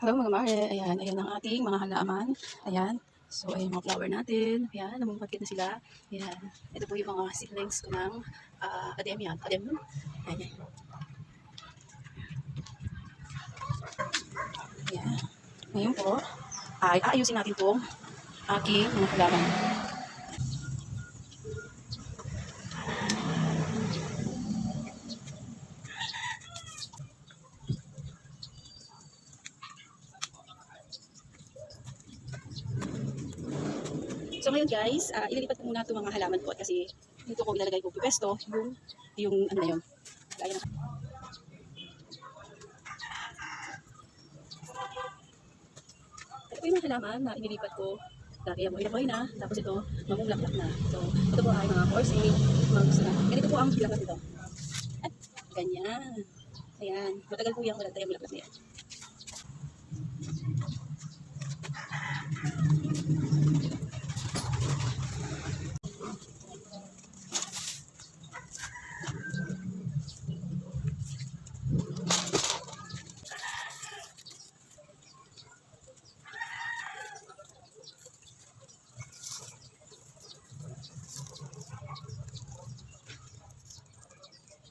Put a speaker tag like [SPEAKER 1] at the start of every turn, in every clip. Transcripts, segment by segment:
[SPEAKER 1] Hello mga mare, ayan, ayan ang ating mga halaman. Ayan, so ayan mga flower natin. Ayan, namumagkit na sila. Ayan, ito po yung mga seedlings ko ng uh, ademian. Ademian? Ayan. Ayan. Ngayon po, ay aayusin natin itong aking mga halaman. So ngayon guys, uh, ililipat ko muna itong mga halaman ko kasi dito ko ilalagay ko pwesto yung, yung ano na yun. Gaya Ito yung halaman na inilipat ko. Dati yung buhay na, tapos ito, mamulaklak na. So, ito po ay mga horsey, mga gusto na. Ganito po ang bulaklak nito. At, ganyan. Ayan, matagal po yung walang tayong bulaklak na yan.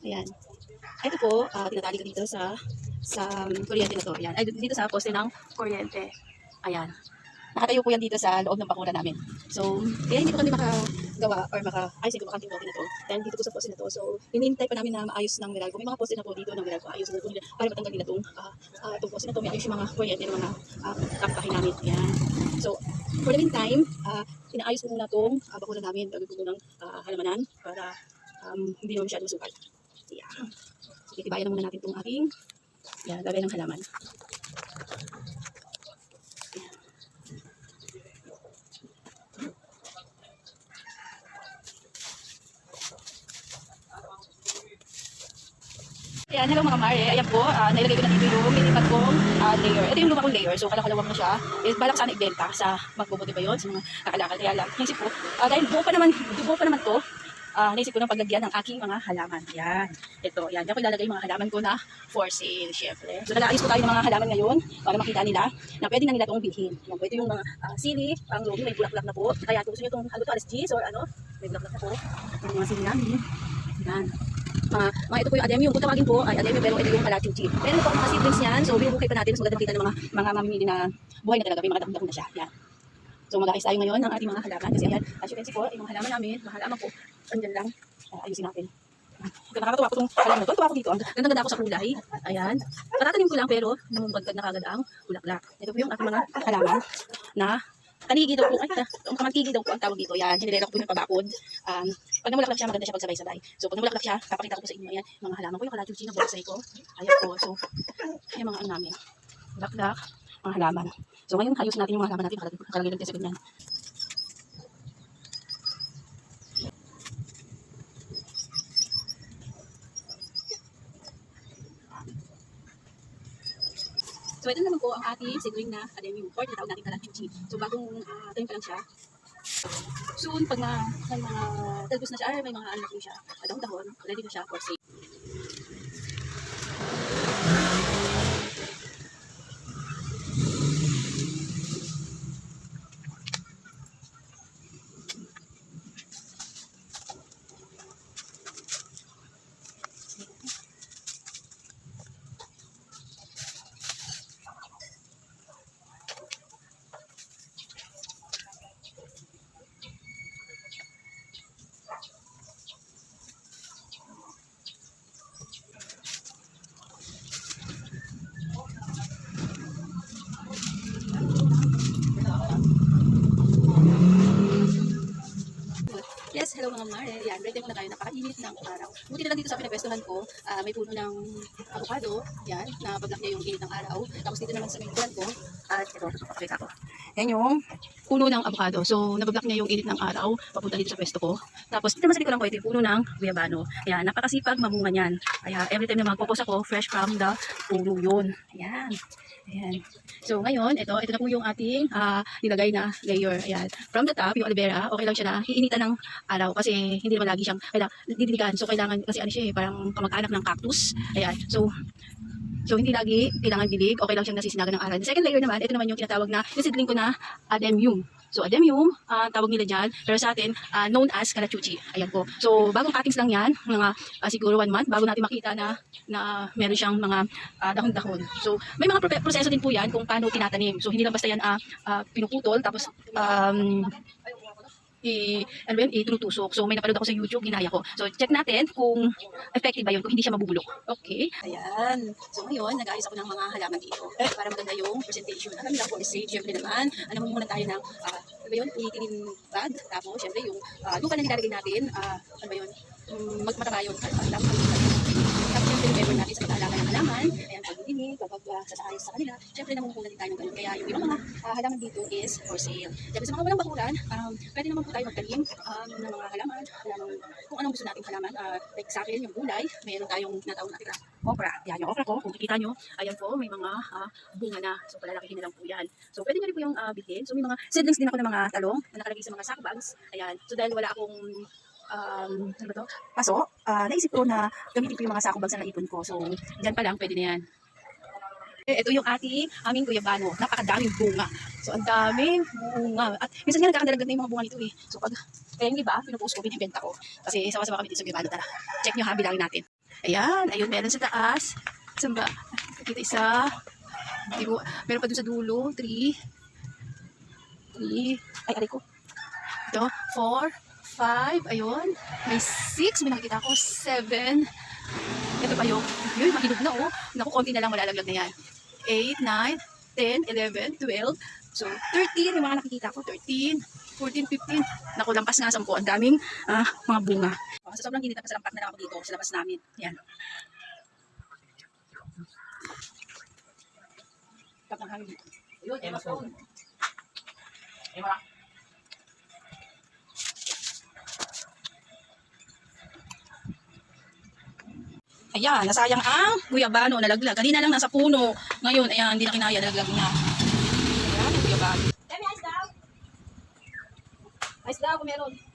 [SPEAKER 1] Ayan. Ito po, uh, tinatali ko dito sa sa um, kuryente na to. Ayan. Ay, dito sa poste ng kuryente. Ayan. Nakatayo po yan dito sa loob ng bakura namin. So, kaya hindi po kami makagawa or maka ayos ko makanting bote na to. Dahil dito po sa poste na to. So, hinihintay pa namin na maayos ng Meralco. May mga poste na po dito ng Meralco. Ayos na po nila para matanggal nila itong uh, uh, itong poste na to. May ayos yung mga kuryente ng mga uh, kapkahin namin. Ayan. So, for the meantime, uh, inaayos ko muna itong uh, bakura namin. Gagawin ko munang uh, halamanan para um, hindi naman masyado masukal. Titibayan na muna natin itong aking yeah, lagay ng halaman. Ayan, hello mga mare. Ayan po, uh, nailagay ko na dito yung minipat kong uh, layer. Ito yung luma kong layer. So, kalakalawang na siya. Eh, balak sana ibenta sa magbubuti ba yun? Sa mga kakalakal. Kaya lang, naisip ko, uh, dahil buo pa naman, buo pa naman to, uh, naisip ko ng paglagyan ng aking mga halaman. Yan. Ito, yan. Diyan ko ilalagay yung mga halaman ko na for sale, syempre. So, nag-aayos ko tayo ng mga halaman ngayon para makita nila na pwede na nila itong bilhin. Yan ito yung mga uh, sili, ang lobby, may bulaklak na po. Kaya kung gusto nyo itong ano to, RSGs or ano, may bulaklak na po. Yung mga sili namin. Yan. Mga, mga ito po yung ademium. Kung tawagin po ay ademium pero ito yung kalachuchi. Pero ito po mga seedlings yan. So, binubuhay pa natin. Mas magandang kita ng mga, mga mamimili na buhay na talaga. May mga dahon na siya. Yan. So, mag-aayos tayo ngayon ng ating mga halaman. Kasi ayan, as you can see po, yung mga halaman namin, mga halaman po, andyan lang. Uh, ayusin natin. Nakakatuwa ko itong halaman ito. Tuwa ko dito. Ang Ganda-ganda ako sa kulay. Ayan. Katatanim ko lang pero namumagkag na kagad ang bulaklak. Ito po yung ating mga halaman na tanigi daw po, ay, ang kamantigi daw po ang tawag dito. Yan, hinilera ko po yung pabakod. Um, pag namulaklak siya, maganda siya pag sabay-sabay. So, pag namulaklak siya, papakita ko po sa inyo. Ayan, mga halaman ko, yung kalachuchi na bonsai ko. Ayan po. So, ayan mga ano namin. Bulaklak, mga halaman. So, ngayon, ayos natin yung mga halaman natin. Nakalagay lang tayo sa ganyan. Ito naman po ang ating seedling na adenium or tinatawag natin kalachuchi. So, bagong uh, tanim pa lang siya. Soon, pag na, may mga talbos na siya, ay may mga anak na siya, dahon-dahon, ready na siya for sale. Yes, hello mga mare. Yan, ready muna tayo. Napakainit ng araw. Buti na lang dito sa pinagwestuhan ko, ah, may puno ng avocado. Yan, na paglak niya yung init ng araw. Tapos dito naman sa buwan ko, at ito, pakita ko. Yan yung puno ng avocado. So, nabablock niya yung init ng araw, papunta dito sa pwesto ko. Tapos, dito naman sa likuran ko, ito yung puno ng guyabano. Ayan, napakasipag mamunga niyan. Kaya, every time na magpupos ako, fresh from the puno yun. Ayan. Ayan. So ngayon, ito, ito na po yung ating ah, nilagay na layer. Ayan. From the top, yung aloe vera, okay lang siya na hiinitan ng araw kasi hindi naman lagi siyang kailangan. So kailangan, kasi ano siya eh, parang kamag-anak ng cactus. Ayan. So, So, hindi lagi kailangan dilig. Okay lang siyang nasisinagan ng aral. The second layer naman, ito naman yung tinatawag na, yung seedling ko na ademium. So, ademium, ah, tawag nila dyan. Pero sa atin, ah, known as kalachuchi. Ayan po. So, bagong cuttings lang yan. Mga ah, siguro one month, bago natin makita na, na meron siyang mga ah, dahon-dahon. So, may mga proseso din po yan kung paano tinatanim. So, hindi lang basta yan ah, ah, pinuputol, tapos um, i ano ba yun, itutusok. So may napanood ako sa YouTube, ginaya ko. So check natin kung effective ba yun, kung hindi siya mabubulok. Okay. Ayan. So ngayon, nag-ayos ako ng mga halaman dito para maganda yung presentation. Lang po is safe. Siyempre naman, ano muna tayo ng, ah, ano ba yun, ulitin bag. Tapos, siyempre yung ah, lupa na nilalagay natin, ah, ano ba yun, um, magmataba yun. Tapos, effort natin sa pag-aalaga ng halaman, ayan, pag-dinig, kapag uh, sasayos sa kanila, siyempre namumuna din tayo ng ganun. Kaya yung ibang mga ah, halaman dito is for sale. Siyempre sa mga walang bakuran, um, pwede naman po tayo magtanim um, ng mga halaman, halaman kung anong gusto nating halaman. Ah, like sa akin, yung gulay, mayroon tayong natawag natin na okra. Yan, yung okra ko, kung kikita nyo, ayan po, may mga ah, bunga na. So, palalakihin na lang po yan. So, pwede nyo rin po yung uh, bilhin. So, may mga seedlings din ako ng mga talong na nakalagay sa mga sack bags. Ayan. So, dahil wala akong um, ano ba to? Paso, ah, naisip ko na gamitin ko yung mga sako bags na naipon ko. So, dyan pa lang, pwede na yan. Eh, ito yung ating aming guyabano. Napakadaming bunga. So, ang daming bunga. At minsan nga nagkakadalagan na yung mga bunga nito eh. So, pag kaya yung iba, pinupost ko, binibenta ko. Kasi sawa-sawa kami dito sa guyabano. Tara, check nyo ha, bilangin natin. Ayan, ayun, meron sa taas. Saan ba? Kita isa. Hindi ko, meron pa dun sa dulo. Three. Three. Ay, aray ko. Ito, four, five, ayun. May six, may nakikita ko, seven. Ito pa yung, yun, mahinog na oh. Naku, konti na lang malalaglag na yan. 8, 9, 10, 11, 12. So, 13, yung mga nakikita ko, 13, 14, 15. Naku, lampas nga 10. Ang daming ah, mga bunga. Oh, sa sobrang init, napasalampak na lang ako dito sa labas namin. Yan. Tap ng hangin dito. Ayun, Emma Stone. Emma. Ayan, nasayang ang guyabano, nalaglag. Kanina lang nasa puno. Ngayon, ayan, hindi na kinaya, nalaglag na. Ayan, guyabano. Dami, ice daw. Ice daw, meron.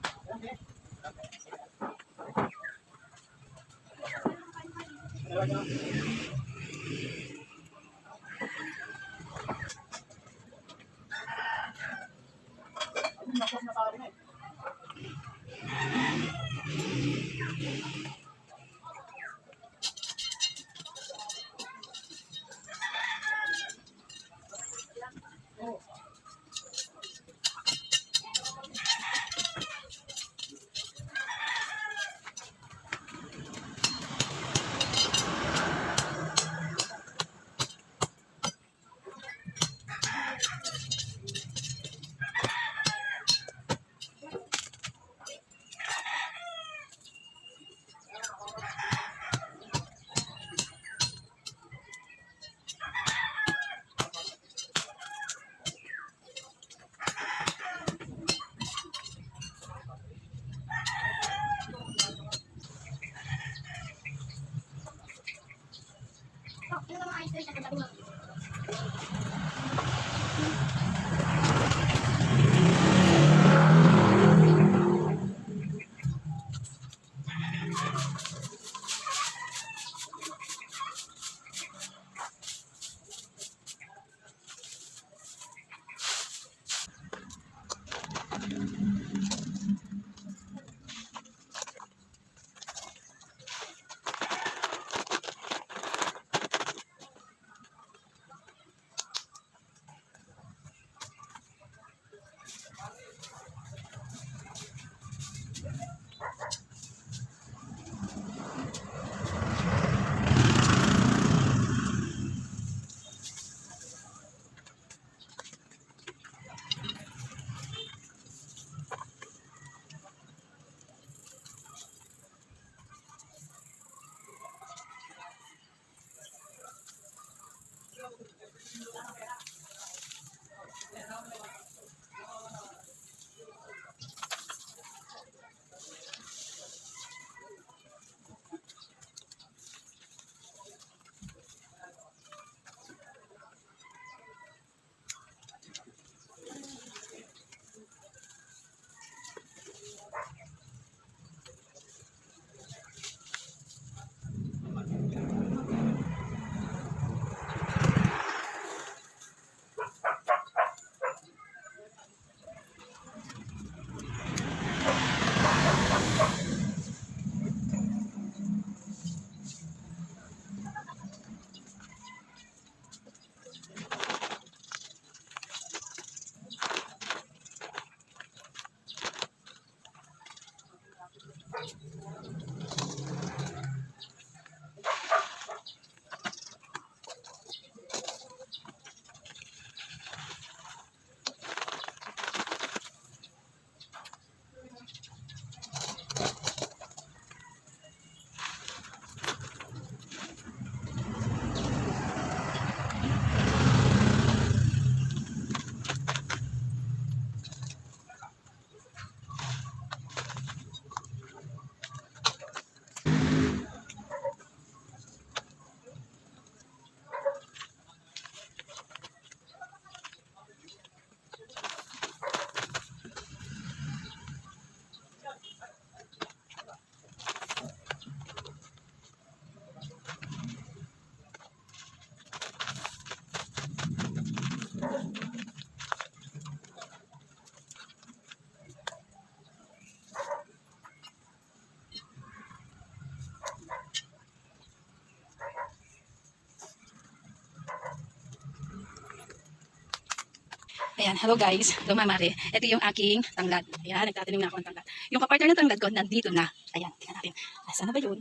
[SPEAKER 1] Ayan, hello guys. Hello mamare. Ito yung aking tanglad. Ayan, nagtatanim na ako ng tanglad. Yung kapartner ng tanglad ko, nandito na. Ayan, tingnan natin. Nasaan na ba yun?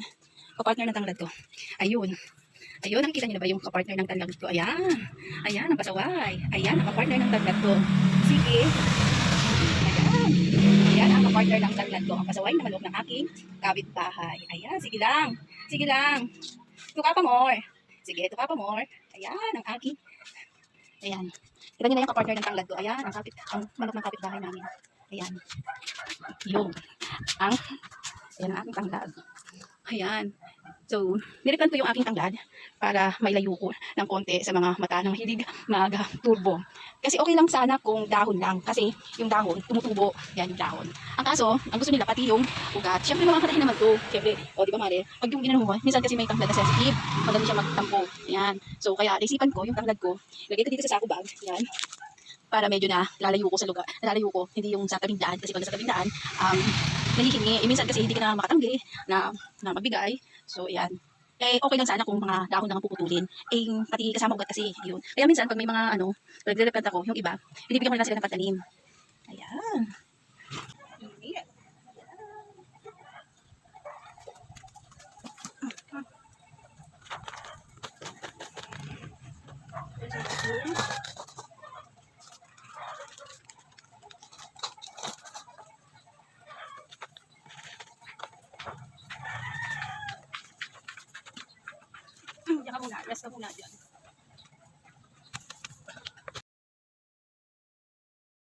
[SPEAKER 1] Kapartner ng tanglad ko. Ayun. Ayun, nakikita niyo na ba yung kapartner ng tanglad ko? Ayan. Ayan, ang pasaway. Ayan, ang kapartner ng tanglad ko. Sige. Ayan. Ayan, ang kapartner ng tanglad ko. Ang pasaway na manok ng aking kapitbahay. Ayan, sige lang. Sige lang. Tuka pa more. Sige, tuka pa more. Ayan, ang aking Ayan. Kita niyo na yung kapartner ng tanglad ko. Ayan, ang kapit, ang manok ng kapitbahay namin. Ayan. Yung, ang, ayan ang aking tanglad. Ayan. So, nirikan ko yung aking tanglad para may layo ko ng konti sa mga mata ng mahilig mag-turbo. Kasi okay lang sana kung dahon lang. Kasi yung dahon, tumutubo. Yan yung dahon. Ang kaso, ang gusto nila pati yung ugat. Siyempre, makakatahin naman to. Siyempre, o di ba Mare? Pag yung ginano mo, minsan kasi may tanglad na sensitive. Madali siya magtampo. Yan. So, kaya naisipan ko yung tanglad ko. Lagay ko dito sa sako bag. Yan para medyo na lalayo ko sa lugar, lalayo ko, hindi yung sa tabing daan, kasi pag sa tabing daan, um, nahihingi. Eh, minsan kasi hindi ka na makatanggi na, na magbigay. So, yan. Eh, okay lang sana kung mga dahon lang ang puputulin. Eh, pati kasama ugat kasi, yun. Kaya minsan, pag may mga, ano, nagre-repent ako, yung iba, binibigyan ko nila sila ng pagtanim. Ayan. Ka muna dyan.